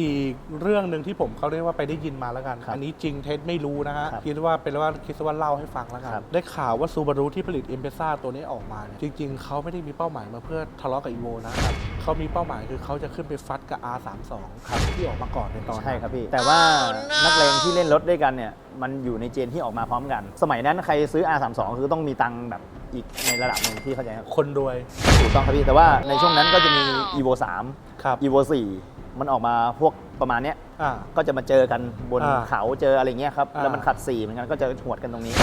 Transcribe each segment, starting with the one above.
อีกเรื่องหนึ่งที่ผมเขาเรียกว่าไปได้ยินมาแล้วกันครับอันนี้จริงเท็จไม่รู้นะฮะครับคิดว่าเป็นว่าคิดว่าเล่าให้ฟังแล้วกันครับได้ข่าวว่าซูบารุที่ผลิตเอ็มเพซ่าตัวนี้ออกมาเนี่ยจริง ๆ เขาไม่ได้มีเป้าหมายมาเพื่อทะเลาะกับอีโวนะครับเขามีเป้าหมายคือเขาจะขึ้นไปฟัดกับ R32 ครับที่ออกมาก่อนในตอนนั้นใช่ครับพี่ แต่ว่านักเลงที่เล่นรถด้วยกันเนี่ยมันอยู่ในเจนที่ออกมาพร้อมกัน สมัยนั้นใครซื้อ R32 คือต้องมีตังค์แบบอีกในระดับหนึ่งที่เข้าใจครับคนรวยถูกต้องครับพี่แต่ว่าในช่วงนั้นก็จะมี evo ครับ3 evo 4 มันออกมาพวกประมาณเนี้ยอ่า ก็จะมาเจอกันบนอ่าเขาเจออะไรเงี้ยครับอ่า แล้วมันขัดสีเหมือนกันก็จะหวดกันตรงนี้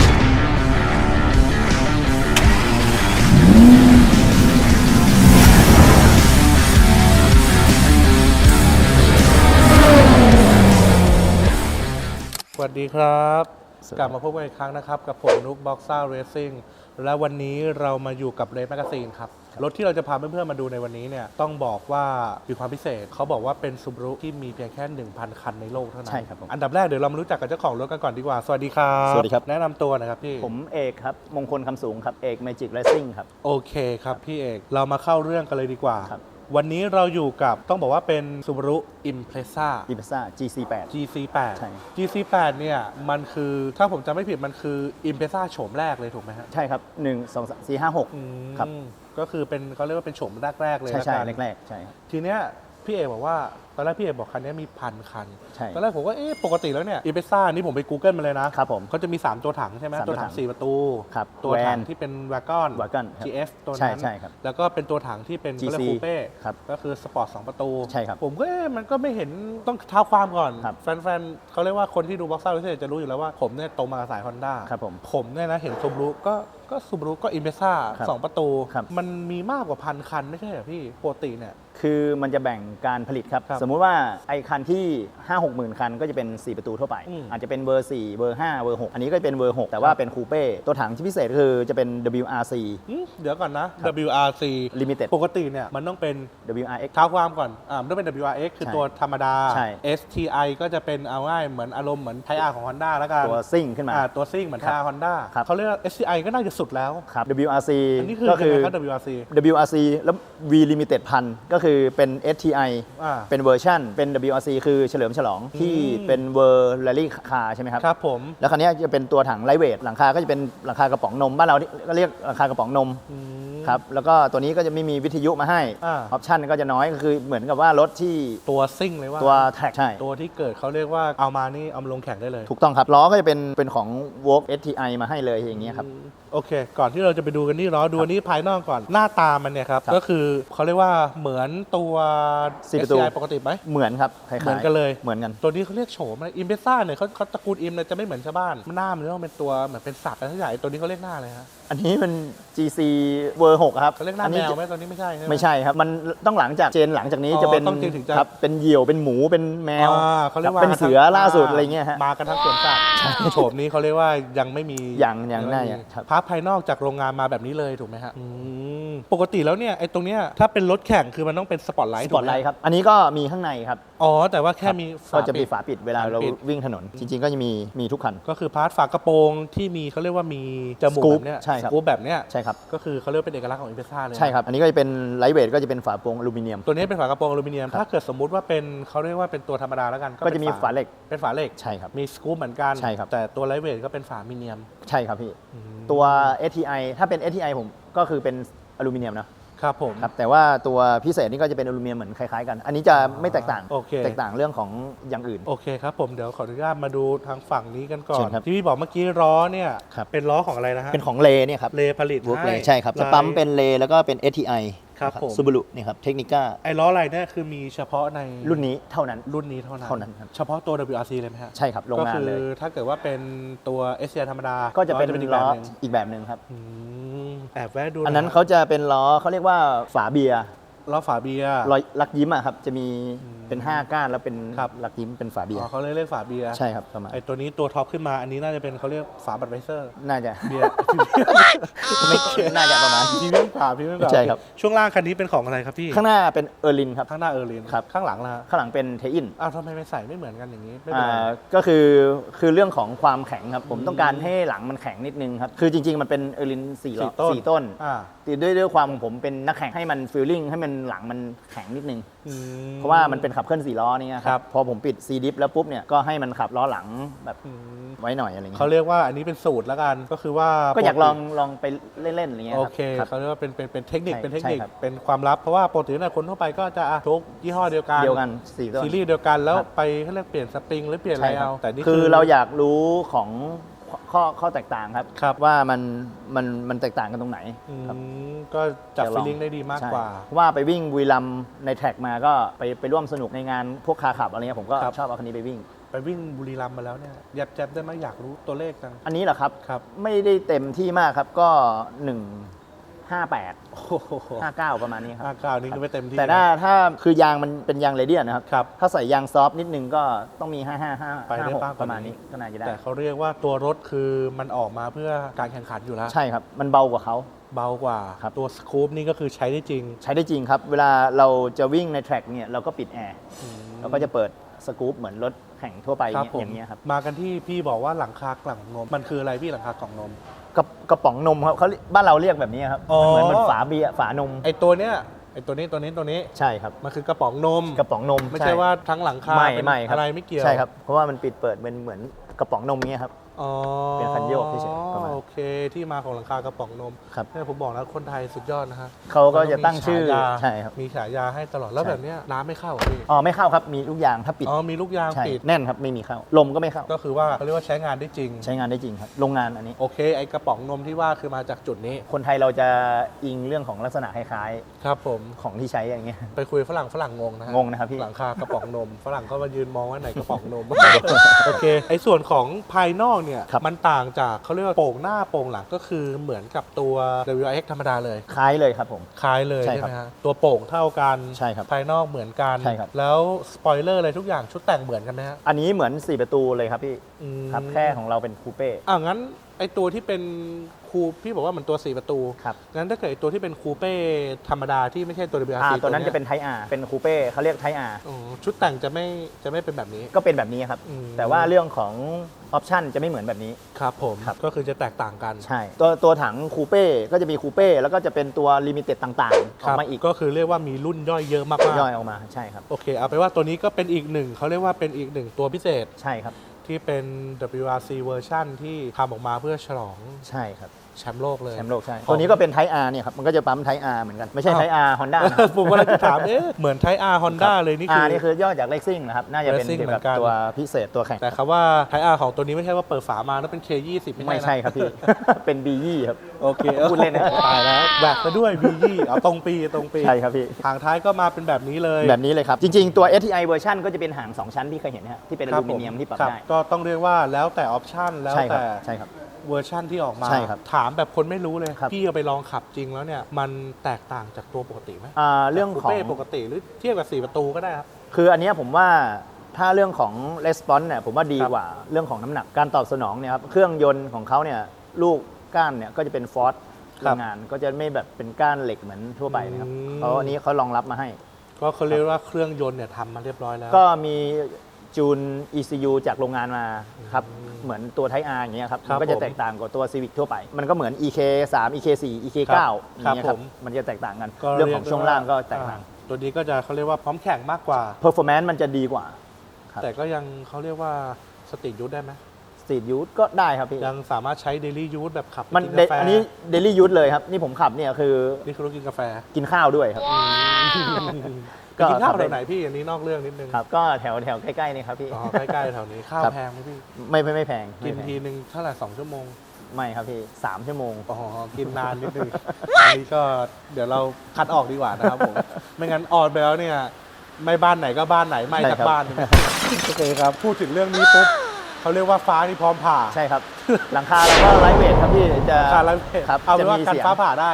สวัสดีครับ สวัสดี กลับมาพบกันอีกครั้งนะครับ กับผมนุกบ็อกซ่าเรซิ่งและวันนี้เรามาอยู่กับเร e แมกซีนครับ รถที่เราจะพาเพื่อนๆมาดูในวันนี้เนี่ยต้องบอกว่ามีความพิเศษเขาบอกว่าเป็นซูบรุที่มีเพียงแค่ 1,000 คันในโลกเท่านั้นใช่ครับผมอันดับแรกเดี๋ยวเรามารู้จักกับเจ้าของรถกันก่อนดีกว่า สวัสดีครับสวัสดีครับแนะนำตัวหนะครับพี่ผมเอกครับ มงคลคำสูงครับ เอก Magic Racing ครับ โอเคครับพี่เอกเรามาเข้าเรื่องกันเลยดีกว่า ครับ วันนี้เราอยู่กับต้องบอกว่าเป็น Subaru Impreza i p a z a GC8 GC8 ใช่ GC8 เนี่ย มันคือถ้าผมจำไม่ผิดมันคือ Impreza โฉมแรกเลยถูกไหมฮะใช่ครับ 1 2 3 4 5อืมครับก็คือเป็นเขาเรียกว่าเป็นโฉมแรกๆเล6ยใช่ละใช่กัน แรกๆ ใช่ครับ ทีเนี้ยพี่เอกบอกว่าต อนแรกพี่เอกบอกคันนี้มีพันคัน ใช่ ตอนแรกผมก็เอ๊ะปกติแล้วเนี่ยอีเปซ่านี่ผมไป Google มาเลยนะครับผมเขาจะมี 3 ตัวถังใช่ไหมสามตัตัววถัถังง4ประตูครับตัวถังแวนที่เป็นวากอน Wagon ครับ GF ตัวใช่นั้นใช่ครับ แล้วก็เป็นตัวถังที่เป็น GC เขาเรียกคูเป้ครับก็คือสปอร์ต2ประตู ใช่ครับผมก็เอ๊ะมันก็ไม่เห็นต้องเท้าความก่อน ครับแฟนๆเขาเรียกว่าคนที่ดูบ็อกซ่าวิเศษจะรู้อยู่แล้วว่าผมเนี่ยโตมากับสายฮอนด้าครับผมผมเนี่ยนะเห็นซูบรุก็ก็ซูบรุก็อิมเพซ่าครับสองประตู ครับ มันมีมากกว่าพันคันไม่ใช่เหรอพี่ปกติเนี่ย คือมันจะแบ่งการผลิตครับ ครับสมมุติว่าไอคันที่ 5 6 หมื่นคันก็จะเป็น 4 ประตูทั่วไป อืมอาจจะเป็นเบอร์ 4เบอร์ 5เบอร์ 6 อันนี้ก็เป็นเบอร์ 6 แต่ว่าเป็นคูเป้ตัวถังที่พิเศษก็คือจะเป็น WRC อืมเดี๋ยวก่อนนะ WRC Limited ปกติเนี่ยมันต้องเป็น WRX เท้าความก่อน อ่ามันต้องเป็น WRX คือใช่ตัวธรรมดา ใช่ STI ก็จะเป็นเอาง่ายเหมือนอารมณ์เหมือนไทอาของ Honda แล้วกันตัวซิ่งขึ้นมา อ่าตัวซิ่งเหมือนไทครับอาฮอนด้าครับ เขาเรียกว่า STI ก็น่าจะสุดแล้ว ครับ WRC อันนี้คือก็ยัคืงอไงครับ WRC WRC แล้ว V Limited พันก็คือเป็น STI อ่า เป็นเวอร์ชันเป็น WRC คือเฉลิมฉลองที่อืมเป็นเวอร์แรลลี่คาร์ใช่ไหมครับ ครับผม แล้วคันนี้จะเป็นตัวถังไลท์เวทหลังคาก็จะเป็นหลังคากระป๋องนมบ้านเราก็เรียกหลังคากระป๋องนมอืมครับแล้วก็ตัวนี้ก็จะไม่มีวิทยุมาให้อ่าออปชั่นก็จะน้อยก็คือเหมือนกับว่ารถที่ตัวซิ่งเลยว่าตัวแท็กใช่ ตัวที่เกิดเขาเรียกว่าเอามานี่เอามาลงแข่งได้เลย ถูกต้องครับล้อก็จะเป็นเป็นของ w o r k STI มาให้เลยอย่างเงี้ยครับอืมโอเค ก่อนที่เราจะไปดูกันนี่ล้อดูอันนี้ภายนอกก่อนหน้าตามันเนี่ยครับ ครับก็คือเขาเรียกว่าเหมือนตัว สี่ประตู SCI ปกติไหม เหมือนครับคล้ายๆเหมือนกันเลย เหมือนกัน ตัวนี้เขาเรียกโฉมอะไรอิมเพซ่าเนี่ยเขาเขาตระกูลอิมเนี่ยจะไม่เหมือนชาวบ้านหน้ามันต้องเป็นตัวเหมือนเป็นสัตว์อะไรสักอย่างไอ้ตัวนี้เขาเรียกหน้าอะไรฮะ อันนี้มัน GC เวอร์6ครับเขาเรียกหน้าอัแมนี้วจะไหมตัวนี้ไม่ใช่ใช่ไหมไม่ใช่ครับ มันต้องหลังจากเจนหลังจากนี้อ๋อจะเป็นต้องเจนถึงจะ ครับเป็นเหยี่ยวเป็นหมูเป็นแมวอ่าเขาเรียกว่าเป็นเสือล่าสุดอะไรเงี้ยฮะ มากันทั้งสวนสัตว์โฉมนี้เขาเรียกว่ายังไม่มียังยังไม่ได้มีครับภาพภายนอกจากโรงงานมาแบบนี้เลยถูกไหมฮะอืมปกติแล้วเนี่ยไอ้ตรงเนี้ยถ้าเป็นรถแข่งคือมันต้องเป็นสปอร์ตไลสท์ปอร์ตไลท์ครับ อันนี้ก็มีข้างในครับ อ๋อ แต่ว่าแค่มีก็จะมีปิด ฝาปิดเวลาเราฝาปิด วิ่งถนน จริง ๆ ก็จะมีมีทุกคัน ก็คือพาร์ทฝากระโปรงที่มีเขาเรียกว่ามีจมูก Scoop แบบเนี้ยใช่ครับสกู๊ปแบบเนี้ยใช่ครับ ก็คือเขาเรียกว่าเป็นเอกลักษณ์ของอิมเพซ่าเลยนะใช่ครับ อันนี้ก็จะเป็นไลท์เวทก็จะเป็นฝาโปร่งอลูมิเนียม ตัวนี้เป็นฝากระโปรงอลูมิเนียม ครับ ถ้าเกิดสมมุติว่าเป็นเขาเรียกว่าเป็นตัวธรรมดาแล้วกันก็จะมีป็นฝาเหล็กเป็นฝาเหล็ก ใช่ครับ มีสกู๊ปเหมือนกันใช่ครับ แต่ตัวไลท์เวทก็เป็นฝามีเนียมใช่ครับพี่ตัว STI ถ้าเป็น STI ผมก็คือเป็นอลูมิเนียมนะ ครับผม ครับแต่ว่าตัวพิเศษนี่ก็จะเป็นอลูมิเนียมเหมือนคล้ายๆกัน อันนี้จะไม่แตกต่าง โอเค แตกต่างเรื่องของอย่างอื่น โอเคครับผมเดี๋ยวขออนุญาตมาดูทางฝั่งนี้กันก่อเชิน ญครับที่พี่บอกเมื่อกี้ล้อเนี่ยครับ เป็นล้อของอะไรนะฮะเป็นของเลเนี่ยครับเลผลิตวอร์กเลให้ใช่ครับจะลายปั๊มเป็นเลแล้วก็เป็น STI ครับผม ซูบารุนี่ครับเทคนิก้าไอ้ล้ออะไรเนี่ยคือมีเฉพาะในรุ่นนี้เท่านั้น รุ่นนี้เท่านั้นเท่านั้นครับ เฉพาะตัว WRC เลยไหมฮะใช่ครับโรงก็งานคืเลยถ้าเกิดว่าเป็นตัว s อ r ธรรมดาก็จะเป็นอีกแบล้บอหนึ่งอีกแบบหนึ่งครับ อืมแอบแวะดูอันนั้นหยเขาจะเป็นล้อเขาเรียกว่าฝาเบียร์ล้อฝาเบียร์ รอยลักยิ้มอะครับจะมีอืม เป็น 5 ก้านแล้วเป็นครับลักยิ้มเป็นฝาเบียอ๋ร์อเขาเลยเรียกฝาเบียร์ใช่ครับประมาณไอ้ตัวนี้ตัวท็อปขึ้นมาอันนี้น่าจะเป็นเขาเรียกฝาบัตรไวเซอร์น่าจะเบียร์ ไม่น่าจะประมาณ พรีเมียมฝาพรีเมียมฝาใช่ครับ ช่วงล่างคันนี้เป็นของอะไรครับพี่ข้างหน้าเป็นเออร์ลินครับ ข้างหน้าเออร์ลินครับ ข้างหลังล่ะข้างหลังเป็นเทอินอ้าวทำไมไม่ใส่ไม่เหมือนกันอย่างนี้ไม่เป็นอ่าไรก็คือคือเรื่องของความแข็งครับผมอืมต้องการให้หลังมันแข็งนิดนึงครับ คือจริง ๆ มันเป็นเออร์ลินสี่ล้อสี่ต้น สี่ต้นอ่าแต่ด้วยด้วยความของผมเป็นนักแข่งให้มันฟีลลิ่งให้มันหลังมันแข็งนิดนึง อืม เพราะว่ามันเป็นคขับเคลื่อนสี่ล้อเนี่ยคครัรับบ พอผมปิดซีดิฟแล้วปุ๊บเนี่ยก็ให้มันขับล้อหลังแบบอืมไว้หน่อยอะไรเงี้เขายเรียกว่าอันนี้เป็นสูตรแล้วกันก็คือว่าก็อยากปติลองลองไปเล่นๆอะไรเงี้ยโอครับเคครับ เขาเรียกว่าเป็นเป็นเป็นเทคนิคใช่เป็นเทคนิคใช่ครับ เป็นความลับเพราะว่าปกติเนี่ยคนทั่วไปก็จะอะทุกยี่ห้อเดียวกันเดียวกันสี่ต้น ซีรีส์เดียวกันแล้วครับ ไปเขาเรียกเปลี่ยนสปริงหรือเปลี่ยนอะไรใช่ครัเอาบแต่นี่ คือเราอยากรู้ของ ข้อข้อแตกต่างครับ ครับ ว่ามันมันมันแตกต่างกันตรงไหนอืมครับ ก็จับเดี๋ยวลฟีองลิ่งได้ดีมากใช่กว่า เพราะว่าไปวิ่งบุรีรัมย์ในแท็กมาก็ไปไปร่วมสนุกในงานพวกคาขับอะไรเงี้ยผมก็ครับ ชอบเอาคันนี้ไปวิ่ง ไปวิ่งบุรีรัมย์มาแล้วเนี่ยยับแจบได้ไหมอยากรู้ตัวเลขจังอันนี้เหรอครับ ครับ ไม่ได้เต็มที่มากครับก็ 1 58 โอ้โห59 ประมาณนี้ครับห้าเก้านี่ก็ไม่เต็มที่แต่ถ้าถ้าคือยางมันเป็นยางเรเดียนนะครับ ครับ ถ้าใส่ยางซอฟต์นิดนึงก็ต้องมี 555ไปได้บ้าง56ประมาณนี้ก็น่าจะได้ แต่เขาเรียกว่าตัวรถคือมันออกมาเพื่อการแข่งขันอยู่แล้ว ใช่ครับ มันเบากว่าเขา เบากว่า ครับ ตัวสกู๊ปนี่ก็คือใช้ได้จริงใช้ได้จริงครับ เวลาเราจะวิ่งในแทร็กเนี่ยเราก็ปิดแอร์อืมเราก็จะเปิดสกู๊ปเหมือนรถแข่งทั่วไปครับเนี่ยผมอย่างเงี้ยครับ มากันที่พี่บอกว่าหลังคากล่องนม มันคืออะไรพี่หลังคากล่องนมก ระกระป๋องนมครับเขาบ้านเราเรียกแบบนี้ครับอ๋อ เหมือนเหมันฝาเบียร์ฝานมไอตัวเนี้ยไอตัวนี้ตัวนี้ตัวนี้ใช่ครับ มันคือกระป๋องนม กระป๋องนมไม่ใช่ว่าทั้งหลังคาไม่เป็นไม่ครับอะไรไม่เกี่ยว ใช่ครับเพราะว่ามันปิดเปิดเป็นเหมือนกระป๋องนมเงี้ยครับ อ๋อเป็นคันโยกเฉยๆประมาณ โอเค ที่มาของหลังคากระป๋องนมครับ เนี่ยผมบอกแล้วคนไทยสุดยอดนะฮะเขาก็จะตั้งชื่อมีฉายาใช่ครับมีฉายาให้ตลอดแล้วใช่แบบเนี้ยน้ำไม่เข้าเหรอพี่อ๋อไม่เข้าครับมีลูกยางถ้าปิดอ๋อมีลูกยางใช่ปิด แน่นครับไม่มีเข้าลมก็ไม่เข้าก็คือว่าเขาเรียกว่าใช้งานได้จริง ใช้งานได้จริงครับโรงงานอันนี้ โอเค ไอกระป๋องนมที่ว่าคือมาจากจุดนี้คนไทยเราจะอิงเรื่องของลักษณะคล้ายครับผม ๆของที่ใช้อย่างเงี้ย ไปคุยฝรั่งฝรั่งงงนะฮะงงนะครับพี่ หลังคากระป๋องนม ฝรั่งก็มายืนมองว่าไหนกระป๋องนม โอเค ไอส่วนของภายนอกเนี่ยครับ มันต่างจากเขาเรียกว่าโป่งหน้าโป่งหลังก็คือเหมือนกับตัว WRX ธรรมดาเลย คล้ายเลยครับผม คล้ายเลยใช่ใช่ครับไหมฮะตัวโป่งเท่ากันใช่ครับภายนอกเหมือนกัน ใช่ครับ แล้วสปอยเลอร์อะไรทุกอย่างชุดแต่งเหมือนกันไหมฮะอันนี้เหมือน 4 ประตูเลยครับพี่อืมครับแค่ของเราเป็นคูเป้อ่างั้นไอตัวที่เป็นคูพี่บอกว่ามันตัว4ประตู ครับงั้นถ้าเกิดไอ้ตัวที่เป็นคูเป้ธรรมดาที่ไม่ใช่ตัว WRC อ่าตัวนั้นยจะเป็นไทอาร์เป็นคูเป้เขาเรียกไทอาร์อ๋อชุดแต่งจะไม่จะไม่เป็นแบบนี้ ก็เป็นแบบนี้ครับ อืมแต่ว่าเรื่องของ ออปชันจะไม่เหมือนแบบนี้ ครับผมครับ ก็คือจะแตกต่างกันใช่ ตัวตัวถังคูเป้ก็จะมีคูเป้แล้วก็จะเป็นตัวลิมิเต็ดต่างๆอคอกรับมาอีกก็คือเรียกว่ามีรุ่นย่อยเยอะมากๆย่อยออกมาใช่ครับโอเคเอาไปนว่าตัวนี้ก็เป็นอีกหนึ่งเขาเรียกว่าเป็นอีกหนึ่งตัวพิเศษใช่ครับ ที่เป็น WRC เวอร์ชันที่ทำออกมาเพื่อฉลอง ใช่ครับ แชมป์โลกเลย แชมป์โลกใช่ ตัวนี้ก็เป็นไทอาร์เนี่ยครับ มันก็จะปั๊มไทอาร์เหมือนกัน ไม่ใช่อ้าวไทอาร์ฮอนด้าผมก็เลยจะถามเอ๊ะเหมือนไทอา Honda เลยนี่อาคือร์นี่คือย่อจากเลซิ่งนะครับ น่าจะเป็น Racing เกี่ยวกับเหมือนกันตัวพิเศษตัวแข่ง แต่คำว่าไทอาของตัวนี้ไม่ใช่ว่าเปิดฝามาแล้วเป็น K20 ไม่ไม่ใช่นะใช่ครับพี่ เป็น B ยี่ครับ โอเคพูดเล่นนะตายแล้วแบกซะด้วย V20 เอาตรงปีตรงปีใช่ครับพี่ทางท้ายก็มาเป็นแบบนี้เลยแบบนี้เลยครับจริงๆตัว STI เวอร์ชันก็จะเป็นหาง2ชั้นที่เคยเห็นนะฮะที่เป็นอครับลูมิเนียมที่ปรับคได้ก็ต้องเรียกว่าแล้วแต่ออปชันแล้วใช่ครัแต่บใช่ครับ เวอร์ชั่นที่ออกมา ใช่ครับถามแบบคนไม่รู้เลยครับ พี่เอาไปลองขับจริงแล้วเนี่ย มันแตกต่างจากตัวปกติไหมอ่าเรื่องคูของเป้ปกติหรือเทียบกับ4ประตูก็ได้ครับ คืออันเนี้ยผมว่าถ้าเรื่องของ response เนี่ยผมว่าดีครับกว่าเรื่องของน้ำหนักการตอบสนองเนี่ยครับเครื่องยนต์ของเขาเนี่ยลูกก้านเนี่ยก็จะเป็นฟอร์สครัโรบงงานก็จะไม่แบบเป็นก้านเหล็กเหมือนทั่วไปนะครับอืมเพราะอันนี้เขารองรับมาให้ ก็เขาเรียกว่าเครื่องยนต์เนี่ยทำมาเรียบร้อยแล้ว ก็มี จูน ECU จากโรงงานมาครับเหมือนตัวไทอาร์อย่างเงี้ยครับครับมันก็จะผมแตกต่างกับตัว Civic ทั่วไป มันก็เหมือน EK 3 EK 4 EK 9ครับอย่างเงี้ยคครัรับบผม มันจะแตกต่างกัน ก็เรื่องของช่วงล่างก็แตกต่าง อ่ตัวนี้ก็จะเขาเรียกว่าพร้อมแข่งมากกว่า performance มันจะดีกว่า ครับ แต่ก็ยังเขาเรียกว่าสตรีทยูทได้ไหม Street Use ก็ได้ครับพี่ยังสามารถใช้เดลี่ยูทแบบขับไปมันกินเดกาแฟอันนี้ Daily Use เลยครับ นี่ผมขับเนี่ยคือนี่คือรถกินกาแฟกินข้าวด้วยครับก็กินข้าวขับแถได้วไหนพี่อันนี้นอกเรื่องนิดนึงครับ ก็แถวแถวใกล้ๆนี่ครับพี่ อ๋อใกล้ๆแถวนี้ข้าวครับ แพงไหมพี่ไม่ไม่ไม่แพงกินไม่แพงทีนึงเท่าไหร่สองชั่วโมง ไม่ครับพี่สามชั่วโมง อ๋อ กินนานนิดนึง อันนี้ก็เดี๋ยวเราคัดออกดีกว่านะครับผม ไม่งั้นออนไปแล้วเนี่ย ไม่บ้านไหนก็บ้านไหนไม่ใช่จากครับ บ้านหนึ่งโอเคครับ พูดถึงเรื่องนี้ปุ๊บ เขาเรียกว่าฟ้านี่พร้อมผ่า ใช่ครับ หลังคาเราก็ไลท์เวทครับพี่จะการแล้วครับเอาเป็นว่าจะมีการเสียงฟ้าผ่าได้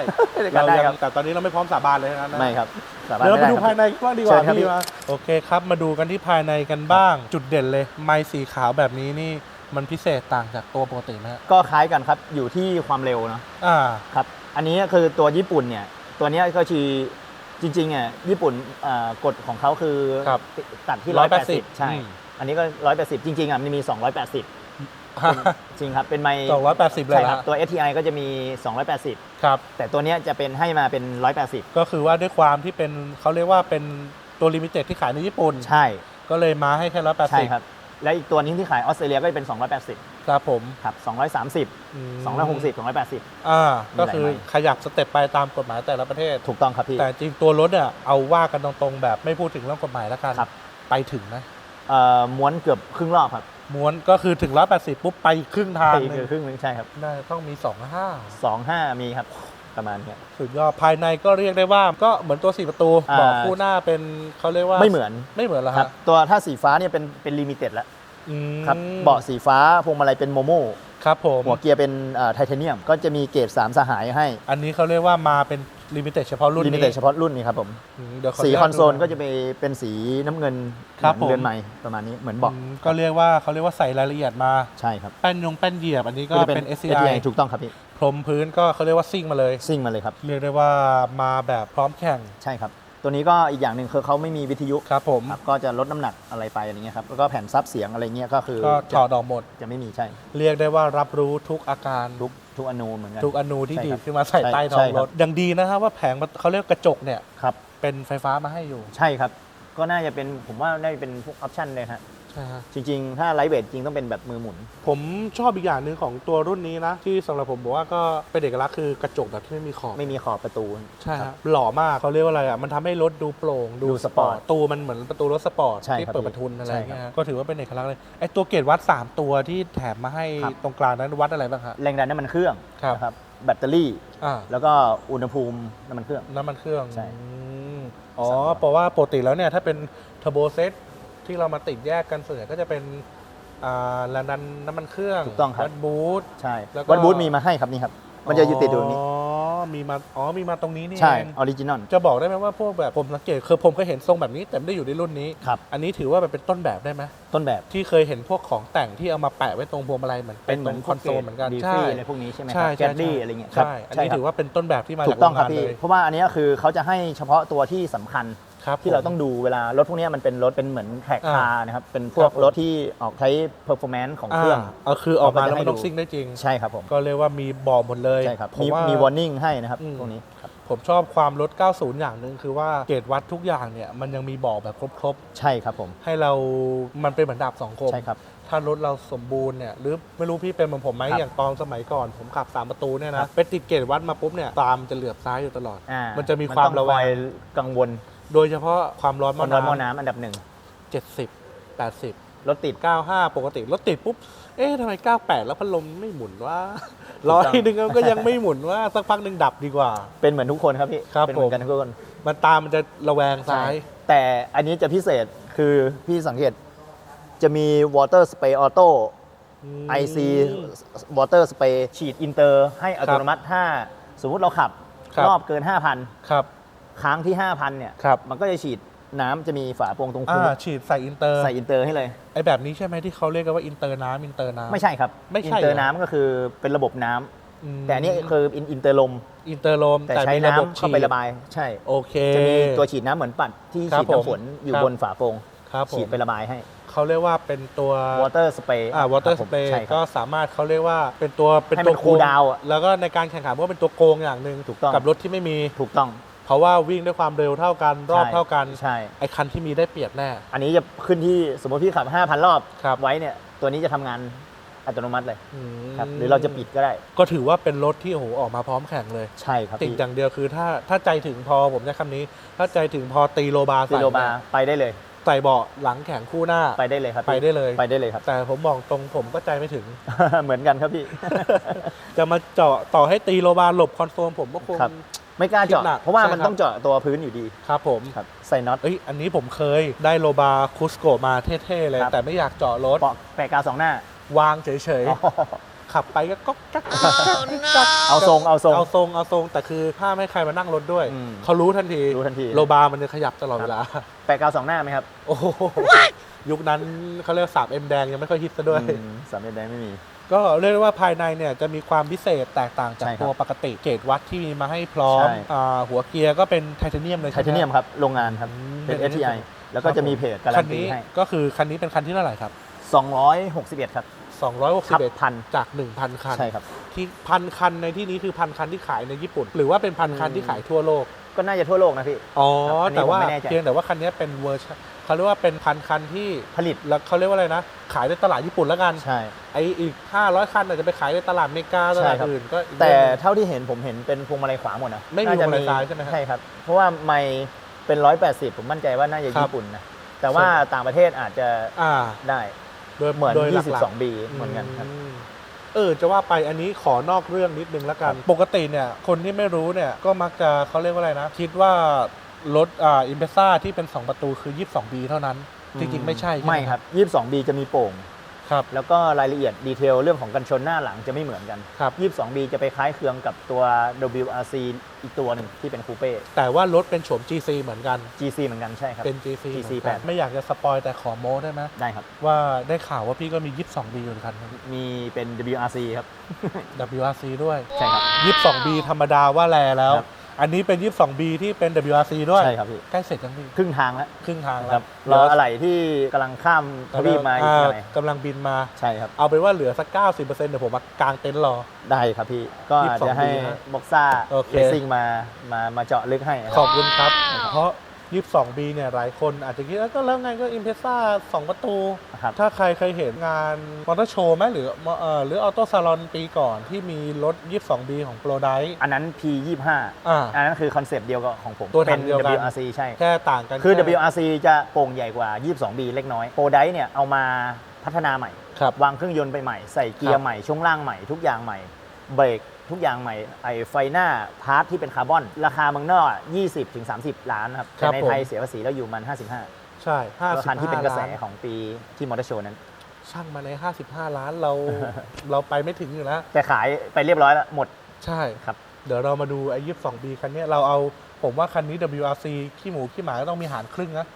กันได้ยัครับแต่ตอนนี้เราไม่พร้อมสาบานเลยนะไม่ครับสามารถเดี๋ยวเราไม่มาได้ดูคภารัยบในบ้างดีกว่าเชิญครับพี่พี่มาโอเคครับ มาดูกันที่ภายในกันบ้าง จุดเด่นเลย ไม้สีขาวแบบนี้นี่มันพิเศษต่างจากตัวปกติไหมฮะก็คล้ายกันครับอยู่ที่ความเร็วเนาะอ่าครับ อันนี้คือตัวญี่ปุ่นเนี่ยตัวเนี้ยก็คือ จริงๆอะญี่ปุ่นอ่ากฎของเขาคือครับตัดที่ 180 180ใช่ อืม อันนี้ก็ 180 จริงๆอะมันมี 280 จริงครับเป็นไมค์สองร้อยแปดสิบเลยใช่คละรับตัว STI ก็จะมี 280 ครับ แต่ตัวเนี้ยจะเป็นให้มาเป็น 180 ก็คือว่าด้วยความที่เป็นเขาเรียกว่าเป็นตัวลิมิเต็ดที่ขายในญี่ปุ่น ใช่ ก็เลยมาให้แค่ร้อยแปดใช่สิบครับ และอีกตัวนี้ที่ขายออสเตรเลียก็จะเป็น 280 ครับผมครับ 230 อืม260 280 อ่ามีก็หลายคือใบขยับสเต็ปไปตามกฎหมายแต่ละประเทศ ถูกต้องครับพี่ แต่จริงตัวรถเนี่ยเอาว่ากันตรงๆ แบบไม่พูดถึงเรื่องกฎหมายแล้วกัน ครับ ไปถึงนะเอ่อม้วนเกือบครึ่งรอบครับม้วนก็คือถึง 180 ปุ๊บไปครึ่งทางไปหเกืนึ่อบงครึ่งนึงใช่ครับได้ต้องมี 25 25 มีครับประมาณเนี้ย สุดยอดภายในก็เรียกได้ว่าก็เหมือนตัว 4 ประตูอ่าเบอกคู่หน้าเป็นเขาเรียกว่าไม่เหมือนไม่เหมือนเหรอครัฮะบตัวถ้าสีฟ้าเนี่ยเป็นเป็นลิมิเต็ดแล้วอืม ครับเบาะสีฟ้าพวงมาลัยเป็นโมโม่ครับผมหัวเกียร์เป็นไทเทเนียม ก็จะมีเกรด3 สหายให้ อันนี้เขาเรียกว่ามาเป็นลิมิเต็ดเฉพาะรุ่นลิมินี้เต็ดเฉพาะรุ่นนี้ครับผมอืมเดี๋ยวขสีญาตคอนโซลดูก็จะไปเป็นสีน้ำเงินครับเหมือนเรือนผมใหม่ประมาณนี้เหมือนเบาะอืมก็เรียกว่าเขาเรียกว่าใส่รายละเอียดมาใช่ครับแป้นยงแป้นเหยียบอันนี้ก็จะเป็น SCI SCI ถูกต้องครับพี่พรมพื้นก็เขาเรียกว่าซิ่งมาเลยซิ่งมาเลยครับเรียกได้ว่ามาแบบพร้อมแข่งใช่ครับ ตัวนี้ก็อีกอย่างหนึ่งคือเขาไม่มีวิทยุครับผมครับก็จะลดน้ำหนักอะไรไปอะไรเงี้ยครับแล้วก็แผ่นซับเสียงอะไรเงี้ยก็คือก็ถจะอดออกหมด จะไม่มีใช่เรียกได้ว่ารับรู้ทุกอาการทุกทุกอนูเหมือนกัน ทุกอนูที่ใช่ดีครัดบขึ้นมาใส่ใช่ใต้ท้อใช่งครัรบถยังดีนะฮะว่าแผงเขาเรียกกระจกเนี่ยครับ เป็นไฟฟ้ามาให้อยู่ ใช่ครับ ก็น่าจะเป็นผมว่าน่าจะเป็นพวกออปชั่นเลยฮะใช่ฮะ จริงๆ ถ้าไลท์เวทจริงต้องเป็นแบบมือหมุน ผมชอบอีกอย่างหนึ่งของตัวรุ่นนี้นะ ที่สำหรับผมบอกว่าก็เป็นเอกลักษณ์คือกระจกแบบที่ไม่มีขอบ ไม่มีขอบประตู ใช่คฮะรับหล่อมากเขาเรียกว่าอะไรอะมันทำให้รถดูโปร่งดูดูสสปปออร์ร์ตตตูมันเหมือนประตูรถสปอร์ตใช่ที่ครับเปิดประทุนอะไรใช่เงี้ยครับฮะก็ถือว่าเป็นเอกลักษณ์เลยไอตัวเกรดวัด 3 ตัวที่แถมมาให้ครับตรงกลางนั้นวัดอะไรบ้างฮะแรงดันน้ำมันเครื่องครับนะครับแบตเตอรี่อ่าแล้วก็อุณหภูมิน้ำมันเครื่องน้ำมันเครื่องใช่อืมอ๋อเพราะว่าปกติแล้วเนี่ยถ้าเป็นเทอร์โบเซต ที่เรามาติดแยกกันส่วนใหญ่ก็จะเป็นอ่าแรงดันน้ำมันเครื่องถูกต้องครับ วัดบูท ใช่แล้วก็ วัดบูธมีมาให้ครับนี่ครับ มันจะอยู่ติดอยู่ตรงนี้ อ๋อมีมาอ๋อมีมาตรงนี้นี่ใช่เองออริจินอล จะบอกได้ไหมว่าพวกแบบผมสังเกตคือผมเคยเห็นทรงแบบนี้แต่ไม่ได้อยู่ในรุ่นนี้ ครับ อันนี้ถือว่าแบบเป็นต้นแบบได้ไหมต้นแบบที่เคยเห็นพวกของแต่งที่เอามาแปะไว้ตรงพวงมาลัยเหมือนเป็นเหมือนตรงคอนโซลเหมือนกันดีใช่ฟี่อะไรพวกนี้ใช่ไหมคใช่รับแกใช่ดดี้ใช่อะไรเงี้ยครับใช่ อันใช่นี้ครับถือว่าเป็นต้นแบบที่มาถูจากกต้องโงครับงานพี่ เลย เพราะว่าอันเนี้ยคือเขาจะให้เฉพาะตัวที่สำคัญ ครับที่เราผมต้องดูเวลารถพวกเนี้ยมันเป็นรถเป็นเหมือนแท็กอ่าคาร์นะครับเป็นพวครักบผมรถที่ออกใช้ performance ของเครื่องาเอาคือออกมาแล้วเขาก็จะให้มันต้องดูซิ่งได้จริง ใช่ครับผมก็เรียกว่ามีบอกหมดเลยใช่ครับผมมีว่ามี warning ให้นะครับอืมพวกนี้ครับผมชอบความรถ90 อย่างหนึ่งคือว่าเกรดวัดทุกอย่างเนี่ยมันยังมีบอกแบบครบใช่ครับผมๆให้เรา มันเป็นเหมือนดาบสองคม ใช่ครับ ถ้ารถเราสมบูรณ์เนี่ยหรือไม่รู้พี่เป็นเหมือนผมไหมครับอย่างตอนสมัยก่อน ผมขับ 3 ประตูเนี่ยครันะบไปติดเกตวัดมาปุ๊บเนี่ยตามจะเหลือบซ้ายอยู่ตลอดอ่ามันจะมีความต้องระแวงคอยกังวล โดยเฉพาะความร้อนหคม้อนร้อนหม้อน้น้ำอันดับหนึ่งำเจ็ดสิบแปดสิบรถติด เก้าห้าปกติรถติดปุ๊บ เอ๊ะทำไม98แล้วพัดลมไม่หมุนว่าถูกต้ร้อองยหนึ่งก็ยังไม่หมุนว่าสักพักหนึ่งดับดีกว่า เป็นเหมือนทุกคนครับพี่ครับ เป็นเหมือนกันผมทุกคนมันตามมันจะระแวงซ้าย แต่อันนี้จะพิเศษคือพี่สังเกตจะมี water spray auto ม IC water spray ฉีดอินเตอร์ให้อัตโนมัติถ้าสมมุติเราขับครับ รอบเกิน 5,000 ครับ ค้างที่ 5,000เนี่ยครับ มันก็จะฉีดน้ำจะมีฝาโปร่งตรงอ่าพุงฉีดใส่อินเตอร์ใส่อินเตอร์ให้เลย ไอแบบนี้ใช่ไหมที่เขาเรียกกันว่าอินเตอร์น้ำอินเตอร์น้ำ ไม่ใช่ครับไม่ใช่อินเตอร์เหรอน้ำก็คือเป็นระบบน้ำมแต่อันนี้คืออินเตอร์ลม อินเตอร์โลมแต่ใช้มีน้ำระบบเข้าไประบาย ใช่ โอเค จะมีตัวฉีดน้ำเหมือนปัดที่ครับฉีดน้ำฝนผมอยู่ครับ บนฝาโปร่งครับผมฉีดไประบายให้ เขาเรียกว่าเป็นตัว water spray อ่าวอเตอร์คสบผมเปรย์ใช่ครับก็สามารถเขาเรียกว่าเป็นตัวเป็นให้ตัมัวนโก cool ง down อะแล้วก็ในการแข่งขันก็เป็นตัวโกงอย่างหนึ่งถูกต้อง กับรถที่ไม่มี ถูกต้อง เพราะว่าวิ่งด้วยความเร็วเท่ากันรอบใช่เท่ากันใช่ไอคันที่มีได้เปรียบแน่ อันนี้จะขึ้นที่สมมติพี่ขับ 5,000 รอบครับไว้เนี่ยตัวนี้จะทำงานอัตโนมัติเลยอืมครับหรือเราจะปิดก็ได้ ก็ถือว่าเป็นรถที่โอ้โหออกมาพร้อมแข่งเลยใช่ครับติดพี่อย่างเดียวคือถ้าถ้าใจถึงพอผมใช้คำนี้ ถ้าใจถึงพอตีโลบาร์ซีใส่โรบาเนี่ยไปได้เลยใส่เบาะหลังแข่งคู่หน้าไปได้เลยครับพี่ไปได้เลยไปได้เลยครับ แต่ผมบอกตรงผมก็ใจไม่ถึงเหมือนกันครับพี่ จะมาเจาะต่อให้ตีโลบาร์หลบคอนโซลผมก็คงครับ ไม่กล้าคิดเจาะหนักเพราะว่าใช่มันครับ ต้องเจาะตัวพื้นอยู่ดีครับผม ครับใส่น็อต เอ้ย อันนี้ผมเคยได้โลบาร์คุสโกมาเท่ๆเลย ครับ แต่ไม่อยากเจาะรถ เปาะแปะกาวสองหน้าวางเฉยๆขับไปก็ก๊อกกักก๊อกกักก๊อกกักเอาทรงเอาทรงเอาทรงเอาทรงแต่คือถ้าไม่ให้ใครมานั่งรถด้วย อืมเขารู้ทันทีรู้ทันที โลบาร์มันจะขยับตลอดเวลา แปะกาวสองหน้าไหมครับโอ้โหยุคนั้นเขาเรียกสามเอ็มแดงยังไม่ค่อยฮิตซะด้วย อืมสามเอ็ดแดงไม่มี ก็เรียกได้ว่าภายในเนี่ยจะมีความพิเศษแตกต่างจากใช่ครับตัวปกติเกรดวัดที่มีมาให้พร้อมใช่ อ่าหัวเกียร์ก็เป็นไทเทเนียมเลยไทใช่ไหเทเนียมครับ โรงงานครับอืมเป็น เป็น STI แล้วก็จะมีเพจการัคันนตีนี้ให้ ก็คือคันนี้เป็นคันที่เท่าไหร่ครับ 261 ครับทับ261 พันจาก 1,000 คัน ใช่ครับ ที่พันคันในที่นี้คือพันคันที่ขายในญี่ปุ่น หรือว่าเป็นพันคันอืมที่ขายทั่วโลก ก็น่าจะทั่วโลกนะพี่ อ๋อ ครับอันนี้แต่ว่าผมไม่แน่ใจ เพียงแต่ว่าคันนี้เป็นเวอร์ชัน เขาเรียกว่าเป็นพันคันที่ผลิตแล้วเขาเรียกว่าอะไรนะ ขายในตลาดญี่ปุ่นแล้วกันใช่ไออีก 500 คันอาจจะไปขายในตลาดอเมริกาตใช่ลาดครับอื่นก็อีกแต่เรื่องหนึ่งเท่าที่เห็นผมเห็นเป็นพวงมาลัยขวาหมดนะไม่มีน่าจะพวงมาลัยซ้ายใช่ไหมครับใช่ครับ เพราะว่าไม่เป็นร้อยแปดสิบผมมั่นใจว่าน่าจะครับญี่ปุ่นนะแต่ว่าต่างประเทศอาจจะอ่าได้โดยเหมือนโดยหลักๆ22 B เหมือนกันครับมเออจะว่าไปอันนี้ขอนอกเรื่องนิดนึงแล้วกัน ปกติเนี่ยคนที่ไม่รู้เนี่ยก็มักจะเขาเรียกว่าอะไรนะ คิดว่า รถอ่าอิมเพรซ่าที่เป็น 2 ประตูคือ 22 B เท่านั้น จริงๆ ไม่ใช่ใช่หไม่ครับ 22 B จะมีโป่ง ครับ แล้วก็รายละเอียดดีเทลเรื่องของกันชนหน้าหลังจะไม่เหมือนกัน ครับ 22 B จะไปคล้ายเครืองกับตัว WRC อีกตัวหนึ่งที่เป็นคูเป้ แต่ว่ารถเป็นโฉม GC เหมือนกัน GC เหมือนกันใช่ครับ เป็น GC เหมือน GC กัน8ไม่อยากจะสปอยแต่ขอโม้ได้ไหมได้ครับ ว่าได้ข่าวว่าพี่ก็มี 22 B อยู่ในคันหนึ่ง มีเป็น WRC ครับ WRC ด้วย ใช่ครับ 22 B ธรรมดาว่าแลแล้ว ครับ อันนี้เป็น 22 B ที่เป็น WRC ด้วยใช่ครับพี่ ใกล้เสร็จยังพี่ครึ่งทางแล้วครึ่งทางคแล้รัวบรออะไรที่กำลังข้ามทวีปมาอีกหน่อยกำลังบินมา ใช่ครับ เอาเป็นว่าเหลือสัก 90%เดี๋ยวผมมากางเต็นท์รอ ได้ครับพี่ ก็อาจจะให้22นะบ็อกซ่าโอเคเรซิ่งมามามาเจาะลึกให้คขรัอบคุณครับ เพราะ 22B เนี่ยหลายคนอาจจะคิดว่าก็แล้วไงก็อิมเพซ่า2ประตู ครับ ถ้าใครเคยเห็นงานมอเตอร์โชว์ไหมหรือเอ่อหรือออโต้ซาลอนปีก่อนที่มีรถ 22B ของโปรได อันนั้น P25 อ่า อันนั้นคือคอนเซปต์เดียวกับของผมตัวถัเป็งน เดียวกัน WRC ใช่ แค่ต่างกันคือ แ WRC จะโป่งใหญ่กว่า 22B เล็กน้อยโปรไดเนี่ยเอามาพัฒนาใหม่ ครับ วางเครื่องยนต์ไปใหม่ ใส่เกียครัร์บใหม่ ช่วงล่างใหม่ ทุกอย่างใหม่ เบรก ทุกอย่างใหม่ไอไฟหน้าพาร์ทที่เป็นคาร์บอน ราคาเมืองนอกอะ20ถึง30 ล้านครับครัแต่บในผมไทยเสียภาษีแล้วอยู่มัน 55 ใช่ห้าก็สิบคันที่เป็นกระแสล้านของปีที่มอเตอร์โชว์นั้น ช่างมาใน 55 ล้านเรา เราไปไม่ถึงอยู่แล้ว แต่ขายไปเรียบร้อยแล้วหมด ใช่ครับ เดี๋ยวเรามาดูไอ้ยี่สิบสองปีคันเนี้ยเราเอา ผมว่าคันนี้ WRC ขี้หมูขี้หมาก็ต้องมีหารครึ่งนะ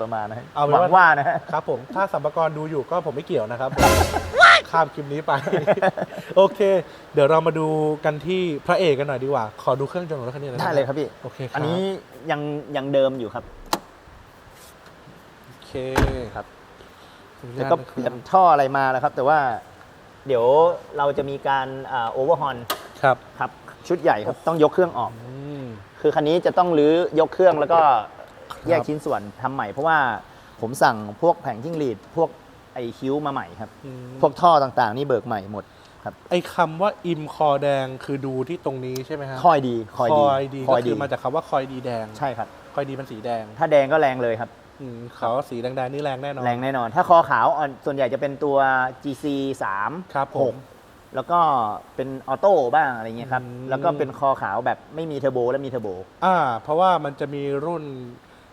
ประมาณนะฮะเอาเป็นหวัว่างว่านะฮะ ครับผมถ้าสัมภากระดูอยู่ก็ผมไม่เกี่ยวนะครับผมข้ามคลิปนี้ไป โอเค เดี๋ยวเรามาดูกันที่พระเอกกันหน่อยดีกว่า ขอดูเครื่องยนต์ของรถคันนี้หน่อยได้หมเลยครับพี่ โอเคครับอันนี้ยังยังเดิมอยู่ครับ โอเคครับขออนุแล้ญาวตก็นะคเปลี่ยรันบท่ออะไรมาแล้วครับ แต่ว่าเดี๋ยวเราจะมีการโอเวอร์ฮอนครับ ครับ ชุดใหญ่ครับ ต้องยกเครื่องออก อืม คือคันนี้จะต้องรื้อยกเครื่องแล้วก็ครับแยกชิ้นส่วนทำใหม่ เพราะว่าผมสั่งพวกแผงจิ้งหรีดพวกไอคิ้วมาใหม่ครับอืมพวกท่อต่างๆ นี่เบิกใหม่หมดครับไอ้คำว่าอิมคอแดงคือดูที่ตรงนี้ใช่ไหมฮะคอยดีคอยดีดีก็คือมาจากคำว่าคอยดีแดงใช่ครับคอยดีเป็นสีแดง ถ้าแดงก็แรงเลยครับอืมเขาว่าสีแดงๆนี่แรงแน่นอนแรงแน่นอน ถ้าคอขาวอ่อนส่วนใหญ่จะเป็นตัว GC 3 ครับผม แล้วก็เป็นออโต้บ้างอะไรเงี้ยครับ อืม แล้วก็เป็นคอขาวแบบไม่มีเทอร์โบและมีเทอร์โบ อ่า เพราะว่ามันจะมีรุ่น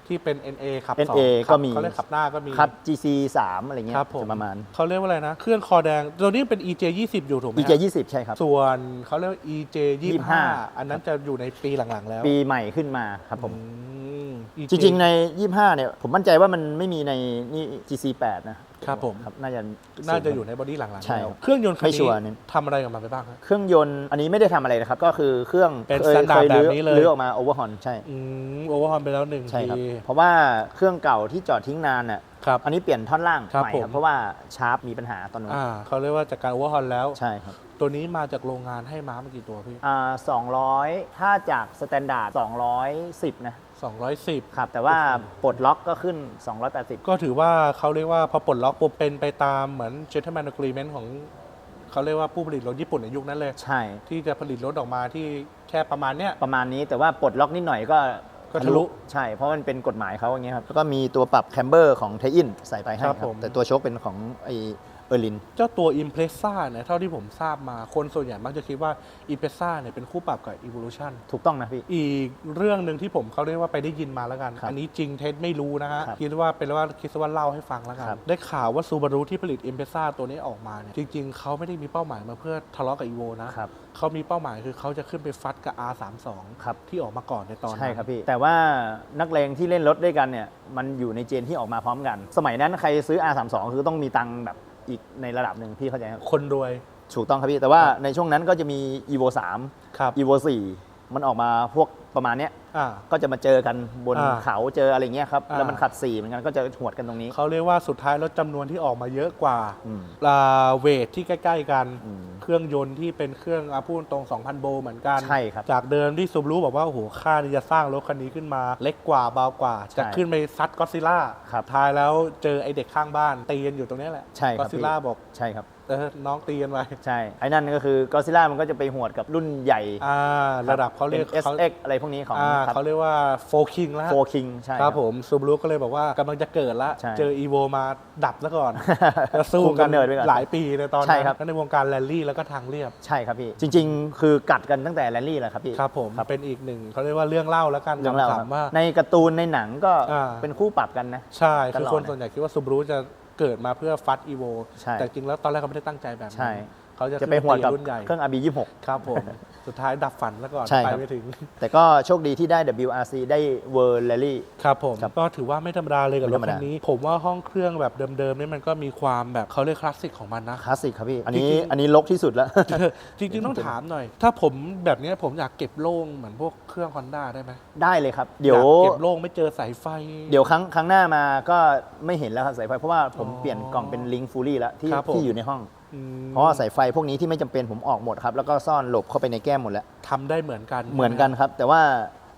ที่เป็น NA ขับสอง NA ขับก็มี เขาเรียกขับหน้าก็มี ครับ GC 3อะไรเงี้ยครับผมจะประมาณ เขาเรียกว่าอะไรนะ เครื่องคอแดง ตัวนี้เป็น EJ 20อยู่ถูกไหม EJ 20ใช่ครับ ส่วนเขาเรียกว่า EJ 25 25 อันนั้นจะอยู่ในปีหลังๆแล้วปีใหม่ขึ้นมาครับผม อืม EJ จริงๆ ใน 25 เนี่ย ผมมั่นใจว่ามันไม่มีในนี่ GC 8 นะครับผมครับน่าจะน่าจะอยู่ในบอดี้หลังๆใช่แล้วเครื่องยนต์คันไม่ชันี้วร์เนี่ยทำอะไรกับมันไปบ้างครับเครื่องยนต์อันนี้ไม่ได้ทำอะไรนะครับ ก็คือเครื่องเป็นคย standard ครื้อแบบนี้เลยรื้อออกมาโอเวอร์ฮอนใช่อืมโอเวอร์ฮอนไปแล้วหนึ่งใช่ครับทีเพราะว่าเครื่องเก่าที่จอดทิ้งนานน่ะครับอันนี้เปลี่ยนท่อนล่างครับใหม่ผมครับเพราะว่าชาร์ปมีปัญหาตอนนู้นอ่าเขาเรียกว่าจากการโอเวอร์ฮอนแล้วใช่ครับ ตัวนี้มาจากโรงงานให้ม้ามากี่ตัวพี่อ่า200ถ้าจากสแตนดาร์ด210 นะ 210 ครับ แต่ว่าปลดล็อกก็ขึ้น 280 ก็ถือว่าเขาเรียกว่าพอปลดล็อกปุ๊บเป็นไปตามเหมือน gentleman agreement ของเขาเรียกว่าผู้ผลิตรถญี่ปุ่นในยุคนั้นเลย ใช่ ที่จะผลิตรถออกมาที่แค่ประมาณเนี้ย ประมาณนี้แต่ว่าปลดล็อกนิดหน่อยก็ก็ทะลุใช่ เพราะมันเป็นกฎหมายเขาอย่างเงี้ยครับ แล้วก็มีตัวปรับแคมเบอร์ของเทอินใส่ไปให้คครัรับบผมแต่ตัวโชคเป็นของไอ เออร์ลิน เจ้าตัว Impreza เนี่ยเท่าที่ผมทราบมาคนส่วนใหญ่มักจะคิดว่า Impreza เนี่ยเป็นคู่ปรับกับ Evolution ถูกต้องนะพี่ อีกเรื่องหนึ่งที่ผมเขาเรียกว่าไปได้ยินมาแล้วกัน ครับอันนี้จริงเท็จไม่รู้นะฮะครับคิดว่าเป็นว่าคิดว่าเล่าให้ฟังแล้วกัน ครับ ได้ข่าวว่าซูบารุที่ผลิต i m p r e z a ตัวนี้ออกมาเนี่ยจริงๆเขาไม่ได้มีเป้าหมายมาเพื่อทะเลาะกับ e v o นะครับเขามีเป้าหมายคือเขาจะขึ้นไปฟัดกับ R32 ครับ ที่ออกมาก่อนในตอนนั้น ใช่ครับพี่ แต่ว่านักเลงที่เล่นรถด้วยกันเนี่ยมันอยู่ในเจนที่ออกมาพร้อมกัน สมัยนั้นใครซื้อ R32 คือต้องมีตังค์แบบ อีกในระดับหนึ่งพี่เข้าใจครับคนรวย ถูกต้องครับพี่ แต่ว่าในช่วงนั้นก็จะมี evo 3 ครับ evo 4 มันออกมาพวกประมาณเนี้ยอ่า ก็จะมาเจอกันบนอ่าเขาเจออะไรเงี้ยครับอ่า แล้วมันขัดสีเหมือนกันก็จะหวดกันตรงนี้ เขาเรียกว่าสุดท้ายรถจำนวนที่ออกมาเยอะกว่าอืมอ่าเวทที่ใกล้ ๆ กัน อืมเครื่องยนต์ที่เป็นเครื่องอาพูดตรง 2,000 โบเหมือนกัน ใช่ครับ จากเดิมที่ซูบรู้บอกว่า โอ้โห ค่าที่จะสร้างรถคันนี้ขึ้นมา เล็กกว่าเบากว่า ใช่จะขึ้นไปซัดก็ซิล่าครับ ท้ายแล้วเจอไอเด็กข้างบ้าน ตีกันอยู่ตรงเนี้ยแหละใช่ครับก็ซิล่าบอกใช่ครับ เออน้องตีกันไปใช่ไอ้นั่นก็คือกอซิล่ามันก็จะไปหวดกับรุ่นใหญ่อ่า ระดับเขาเรียกป็น เขา SX อะไรพวกนี้ของอ่าครับเขาเรียกว่าโฟคิงแล้วโฟคิงใช่ครับผมซูบรูก็เลยบอกว่ากำลังจะเกิดละใช่เจออีโวมาดับซะก่อนจะสู้คุมกักำเนิดไว้ก่อนหลายปีในตอนใช่นั้นครับทั้งในวงการแรลลี่แล้วก็ทางเรียบใช่ครับพี่จริง ๆ คือกัดกันตั้งแต่แรลลี่แหละครับพี่ครับผมเป็นอีกหนึ่งเขาเรียกว่าเรื่องเล่าแล้วกันเรื่องเล่าครับขำๆว่าในการ์ตูนในหนังก็อ่าเป็นคู่ปรับกันนะใช่ตคือลอดคนส่วนใหญ่คิดว่าซูบรูจะเกิดมาเพื่อฟัดอีโวใช่แต่จริงแล้วตอนแรกเขาไม่ได้ตั้งใจแบบนั้นใช่ เขาจะจะไปหวดกับขึ้นรุ่นใหญ่เครื่อง RB 26 ครับผม สุดท้ายดับฝันแล้วก่อน ใช่ไปครับ ไม่ถึง แต่ก็โชคดีที่ได้ WRC ได้ World Rally ครับผม ครับก็ถือว่าไม่ธรรมดาเลยกับไม่รธรรมถคัดาน นี้ ผมว่าห้องเครื่องแบบเดิมๆนี่มันก็มีความแบบเขาเรียกคลาสสิกของมันนะ คลาสสิกครับพี่ อันนี้จริงๆ อันนี้ลกที่สุดแล้ว จริงๆต้องถามหน่อย ถ้าผมแบบเนี้ยผมอยากเก็บโล่งเหมือนพวกเครื่อง Honda ได้ไหมได้เลยครับ เดี๋ยว อากเก็บโล่งไม่เจอสายไฟ เดี๋ยวครั้งครั้งหน้ามาก็ไม่เห็นแล้วครับสายไฟเพราะว่าผมอ๋อเปลี่ยนกล่องเป็นลิงฟูลี่แล้วที่ครับผม ที่อยู่ในห้องอืม เพราะว่าสายไฟพวกนี้ที่ไม่จำเป็นผมออกหมดครับแล้วก็ซ่อนหลบเข้าไปในแก้มหมดแล้วทำได้เหมือนกันเหมือนกันครับ แต่ว่า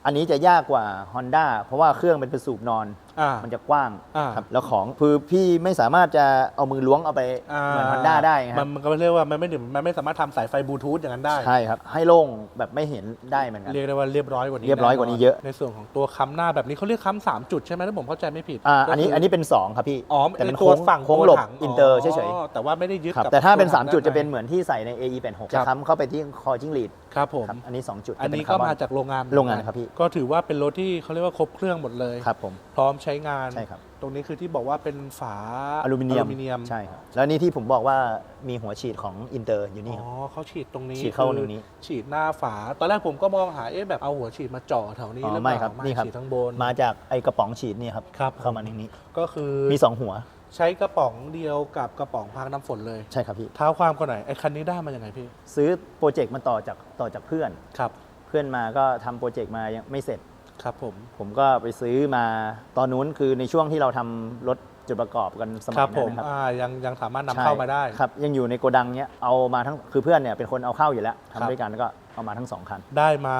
อันนี้จะยากกว่า Honda เพราะว่าเครื่องเป็นเป็นสูบนอน อ่า มันจะกว้างอ่า ครับแล้วของคือพี่ไม่สามารถจะเอามือล้วงเอาไปเหมือน Honda ได้ไงคมัรันบมันก็เรียกว่ามันไม่ถึงมันไม่สามารถทำสายไฟบลูทูธอย่างนั้นได้ ใช่ครับ ให้โล่งแบบไม่เห็นได้เหมือนกัน เรียกได้ว่าเรียบร้อยกว่านี้เรียบร้อยกว่านี้เยอะ ในส่วนของตัวค้ำหน้าแบบนี้เขาเรียกค้ำสามจุดใช่ไหมถ้าผมเข้าใจไม่ผิดอ่าก็อันนี้คือันนี้เป็น 2 ครับพี่อ๋อแต่เป็นตัวโค้งฝั่งโค้งตัวหลบถังอินเตอร์เฉยๆ แต่ว่าไม่ได้ยึดๆครับ กับแต่ถ้าเป็นวถัง3จุดด้จะเป็นเหมือนที่ใส่ใน AE86 ครัจะบค้ำเข้าไปที่คอจิ้งหรีด ครับผม ครับอันนี้ 2 จุดอันนี้จะก็เป็มาคร์บจากโรงงานโรงงานครับพี่ ก็ถือว่าเป็นรถที่เขาเรียกว่าครบเครื่องหมดเลย ครับผม พร้อมใช้งาน ใช่ครับ ตรงนี้คือที่บอกว่าเป็นฝาอลูมิเนียมอลูมิเนียมใช่ครับ แล้วนี่ที่ผมบอกว่ามีหัวฉีดของอินเตอร์อยู่นี่คอ๋รัอบเขาฉีดตรงนี้ฉีดเข้าคือตรงนี้ ฉีดหน้าฝา ตอนแรกผมก็มองหาเอ๊ะแบบเอาหัวฉีดมาเจ่อแถวนี้อ๋อหรือเปไม่ล่าครับนี่ครับฉีดทั้งบน มาจากไอกระป๋องฉีดนี่ครับครับ เข้ามาในนี้ ก็คือมี 2 หัว ใช้กระป๋องเดียวกับกระป๋องพักน้ำฝนเลย ใช่ครับพี่ เท้าความก่อนหน่อยไอ้คันนี้ได้มายังไงพี่ ซื้อโปรเจกต์มาต่อจากต่อจากเพื่อน ครับ เพื่อนมาก็ทำโปรเจกต์มายังไม่เสร็จ ครับผม ผมก็ไปซื้อมาตอนนู้นคือในช่วงที่เราทำรถ จุดประกอบกันสมัครัยบนั้ผมนนะครับ อ่ายังยังสามารถนำใช่เข้ามาได้ครับยังอยู่ในโกดังเนี้ยเอามาทั้งคือเพื่อนเนี่ยเป็นคนเอาเข้าอยู่แล้วครับ ทำด้วยกันแล้วก็เอามาทั้งสองคันได้มา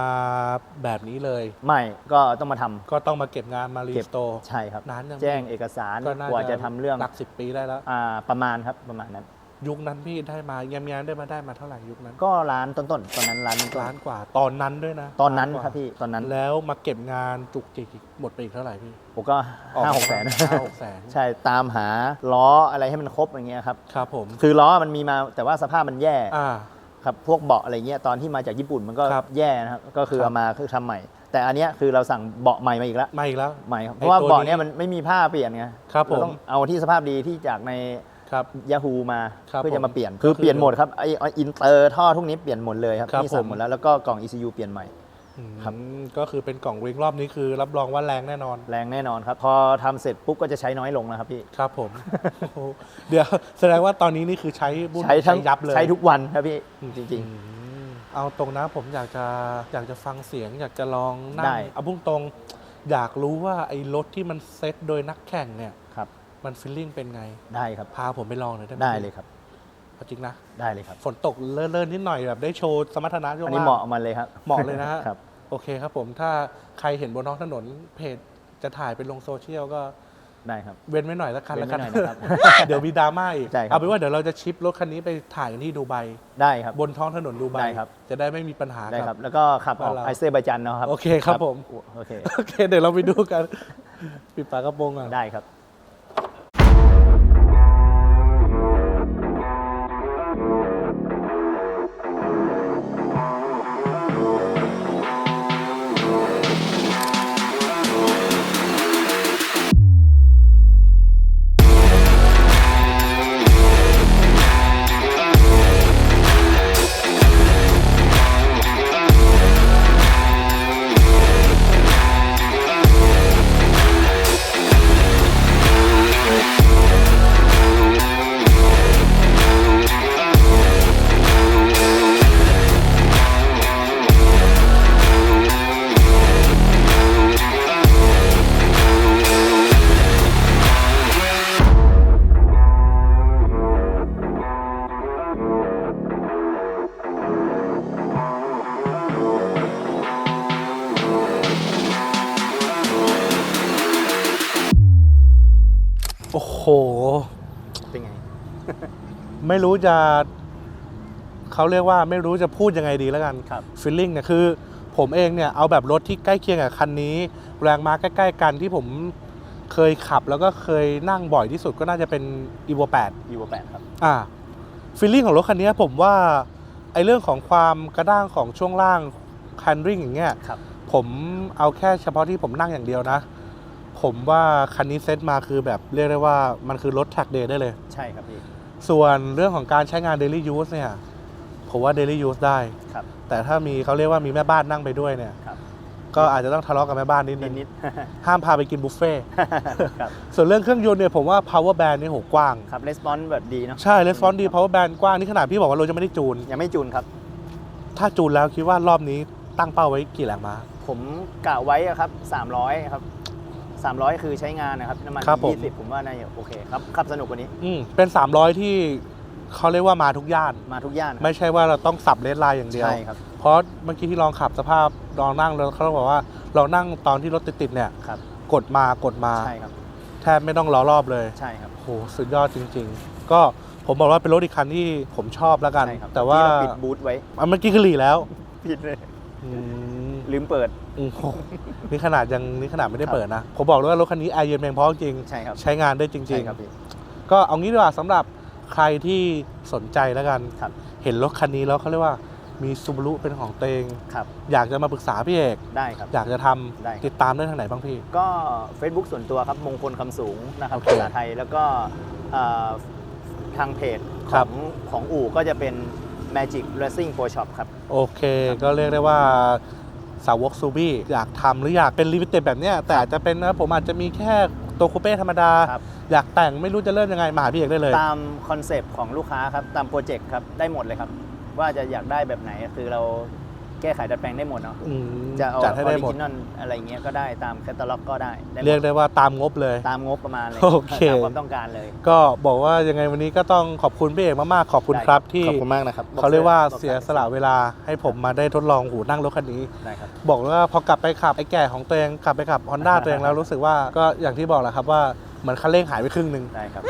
แบบนี้เลย ไม่ก็ต้องมาทำ ก็ต้องมาเก็บงานมารีเก็บ สโตร์ ใช่ครับ นานยัง แจ้งเอกสารก็น่ากว่าจะทำเรื่องหลักสิบปีได้แล้ว อ่าประมาณครับประมาณนั้น ยุคนั้นพี่ได้มาแง้มๆได้มาได้มาเท่าไหร่ยุคนั้น ก็ร้านต้นๆ ตอนนั้นร้านต้นล้านกว่าตอนนั้นด้วยนะตอนนั้นล้ากว่าครับพี่ตอนนั้นแล้วมาเก็บงานจุกจิกอีกหมดไปอีกเท่าไหร่พี่ผมก็ห้าหกแสนห้าหกแสนใช่ตามหาล้ออะไรให้มันครบอย่างเงี้ยครับครับผมคือล้อมันมีมาแต่ว่าสภาพมันแย่อ่าครับพวกเบาะอะไรเงี้ยตอนที่มาจากญี่ปุ่นมันก็ครับแย่นะครับก็คือครับเอามาคือทำใหม่ แต่อันเนี้ยคือเราสั่งเบาะใหม่มาอีกแล้วมาอีกแล้วใหม่ครับไอ้เพราะว่าตัวเบาะนี้เนี้ยมันไม่มีผ้าเปลี่ยนไงครับผมเาต้องเอาที่สภาพดีที่จากใน ครับยาฮูมาครับเพื่อผมจะมาเปลี่ยนก็คือคือเปลี่ยนหมดครับไอไอ้อินเตอร์ท่อทุกนี้เปลี่ยนหมดเลยครับครับที่สั่งผมหมดแล้วแล้วก็กล่อง ECU เปลี่ยนใหม่ อืมครับ ก็คือเป็นกล่องริงรอบนี้คือรับรองว่าแรงแน่นอน แรงแน่นอนครับ พอทำเสร็จปุ๊บก็จะใช้น้อยลงนะครับพี่ ครับผม โอ้โหเดี๋ยวแสดงว่าตอนนี้นี่คือใช้บุญใช้ทั้งยับเลยใช้ทุกวันครับพี่ จริง อืมเอาตรงนะผมอยากจะอยากจะฟังเสียง อยากจะลองนั่ได้ งเอาพุ่งตรง อยากรู้ว่าไอ้รถที่มันเซ็ตโดยนักแข่งเนี่ยๆครับ มันฟีลลิ่งเป็นไง ได้ครับ พาผมไปลองหน่อยได้ไหมได้เลยครับเอาจริงนะได้เลยครับ ฝนตกเลื่อนๆนิดหน่อยแบบได้โชว์สมรรถนะช่วงอันนี้ล่งเหมาะมันเลยครับเหมาะเลยนะฮะครับโอเคครับผมถ้าใครเห็นบนท้องถนนเพจจะถ่ายไปลงโซเชียลก็ได้ครับ เว้นไว้หน่อยละกันเว้ละนกัไว้นหน่อยนะครับเดี๋ยวมีดราม่าอีกใช่ครับ เอาเป็นว่าเดี๋ยวเราจะชิปรถคันนี้ไปถ่ายกันที่ดูไบได้ครับ บนท้องถนนดูไบได้ครับ จะได้ไม่มีปัญหาได้กัครับแล้วก็ขับออกบ้านเราไอเซอร์ไบจันเนาะครับโอเคครับผม โอเค โอเคเดี๋ยวเราไปดูกัน ปิดฝากระโปรงก่อน ได้ครับ ไม่รู้จะเขาเรียกว่าไม่รู้จะพูดยังไงดีแล้วกันครับฟีลลิ่งเนี่ยคือ ผมเองเนี่ยเอาแบบรถที่ใกล้เคียงกับคันนี้ แรงม้าใกล้ ๆ กันที่ผมเคยขับแล้วก็เคยนั่งบ่อยที่สุดก็น่าจะเป็น evo 8อีโวแปดครับอ่าฟีลลิ่งของรถคันนี้ผมว่าไอเรื่องของความกระด้างของช่วงล่างคันริ่งอย่างเงี้ยครับผมเอาแค่เฉพาะที่ผมนั่งอย่างเดียวนะ ผมว่าคันนี้เซ็ตมาคือแบบเรียกได้ว่ามันคือรถ track day ได้เลย ใช่ครับพี่ ส่วนเรื่องของการใช้งาน daily use เนี่ยผมว่า daily use ได้ ครับ แต่ถ้ามีเขาเรียกว่ามีแม่บ้านนั่งไปด้วยเนี่ยครับ ก็อาจจะต้องทะเลาะกับแม่บ้านนิดนึงนิดห้ามพาไปกินบุฟเฟ่ต์ๆครับ ส่วนเรื่องเครื่องยนต์เนี่ยผมว่า power band นี่โหกว้าง ครับレスปอนแบบดีเนาะใช่ response ดี power band กว้างนี่ขนาดพี่บอกว่ารถจะไม่ได้จูน ยังไม่จูนครับ ถ้าจูนแล้วคิดว่ารอบนี้ตั้งเป้าไว้กี่แรงม้าผมกะไว้อะครับ 300 ครับ 300 คือใช้งานนะครับ น้ำมัน ครับผม 20 ผมว่าน่าจะโอเคครับ ขับสนุกกว่านี้ อืมเป็น 300 ที่เขาเรียกว่ามาทุกย่าน มาทุกย่านครับไม่ใช่ว่าเราต้องสับเลนไลน์อย่างเดียว ใช่ครับ เพราะเมื่อกี้ที่ลองขับสภาพลองนั่งแล้วเขาบอกว่าเรานั่งตอนที่รถติดๆเนี่ยครับ กดมากดมาใช่ครับ แทบไม่ต้องล้อรอบเลยใช่ครับ โหสุดยอดจริง ๆ ก็ผมบอกว่าเป็นรถอีกคันที่ผมชอบแล้วกัน ใช่ครับแต่ว่าที่เรปิดบูธไว้ อะเมื่อกี้คือหลีแล้วปิดเลย อืม ลืมเปิด อืมโหนี่ขนาดยังนี่ขนาดไม่ได้เปิดนะ ผมบอกเลยว่ารถคันนี้แอร์เย็นเพียงพอจริง ใช่ครับใช้งานได้จริใช่ง ครับพี่ ๆ ก็เอางี้ดีกว่าสำหรับใครที่สนใจแล้วกัน ครับ เห็นรถคันนี้แล้วเขาเรียกว่ามีซูบารุเป็นของตัวเอง ครับอยากจะมาปรึกษาพี่เอก ได้ครับ อยากจะทำได้ครับ ติดตามได้ทางไหนบ้างพี่ ก็ Facebook ส่วนตัวครับมงคลคำสูงนะครับโอเคภาษาไทยแล้วก็เอ่อทางเพจขครัอบ งของอู่ก็จะเป็น Magic Racing Pro Shop ครับ โอเค ก็เรียกได้ว่า สาวกซูบี้อยากทำหรืออยากเป็นลิมิเต็ดแบบเนี้ยแต่อาจจะเป็นนะผมอาจจะมีแค่ตัวคูเป้ธรรมดา ครับ อยากแต่งไม่รู้จะเริ่มยังไงมาหาพี่เอกได้เลย ตามคอนเซปต์ของลูกค้าครับ ตามโปรเจกต์ครับ ได้หมดเลยครับ ว่าจะอยากได้แบบไหนคือเรา แก้ไขดัดแปลงได้หมดเนาะอืมจะเอาจัดอให้อได้ริหมดจินอลอะไรเงี้ยก็ได้ตามแคตตาล็อกก็ได้ได้หมดเรียกได้ว่าตามงบเลย ตามงบประมาณเลยโอเค ตามความต้องการเลย ก็บอกว่ายังไงวันนี้ก็ต้องขอบคุณพี่เอกมากๆ ขอบคุณได้ ครับที่ขอบคุณมากนะครับ เขาเรียกว่าบอกเสียสละเวลาให้ผมมาได้ทดลองหูนั่งรถคันนี้ ได้ครับ บอกเลยว่าพอกลับไปขับไอ้แก่ของตัวเองกลับไปขับฮอนด้าตัวเองแล้วรู้สึกว่าก็อย่างที่บอกแหละครับว่าเหมือนคันเร่งหายไปครึ่งหนึ่ง ได้ครับ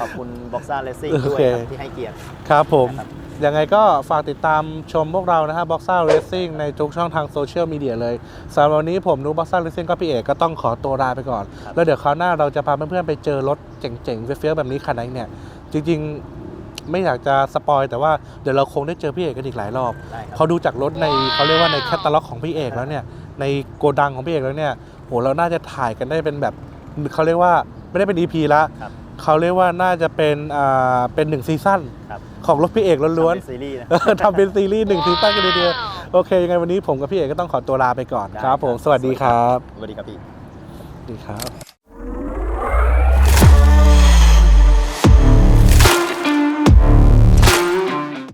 ขอบคุณบ็อกซ่าเลสซิ่งโอด้วยเคครับที่ให้เกียรติ ครับผมนะครับ ยังไงก็ฝากติดตามชมพวกเรานะฮะ Boxer Racing ในทุกช่องทางโซเชียลมีเดียเลยสำหรับวันนี้ผมนุ Boxer Racing ก็พี่เอกก็ต้องขอตัวลาไปก่อนครับแล้วเดี๋ยวคราวหน้าเราจะพาเพื่อนๆไปเจอรถเจ๋งๆ เฟี้ยวๆแบบนี้คันไหนเนี่ย จริงๆไม่อยากจะสปอยแต่ว่าเดี๋ยวเราคงได้เจอพี่เอกกันอีกหลายรอบได้คพอรับดูจากรถในเขาเรียกว่าในแคตตาล็อกของพี่เอกแล้วเนี่ยในโกดังของพี่เอกแล้วเนี่ยโหเราน่าจะถ่ายกันได้เป็นแบบเขาเรียกว่าไม่ได้เป็น EP ละครับ เขาเรียกว่าน่าจะเป็นอ่าเป็นหนึ่งซีซั่น ครับ ของรถพี่เอกล้วนทำเป็ซีรีส์นะๆทำเป็นซีรีส์หนึ่งซีซั่นกันเลยทีเดียวโอเคยังไงวันนี้ผมกับพี่เอกก็ต้องขอตัวลาไปก่อนได้ครับ ผมครับสวัสดีครับสวัสดีครับพี่สวัสดีครับ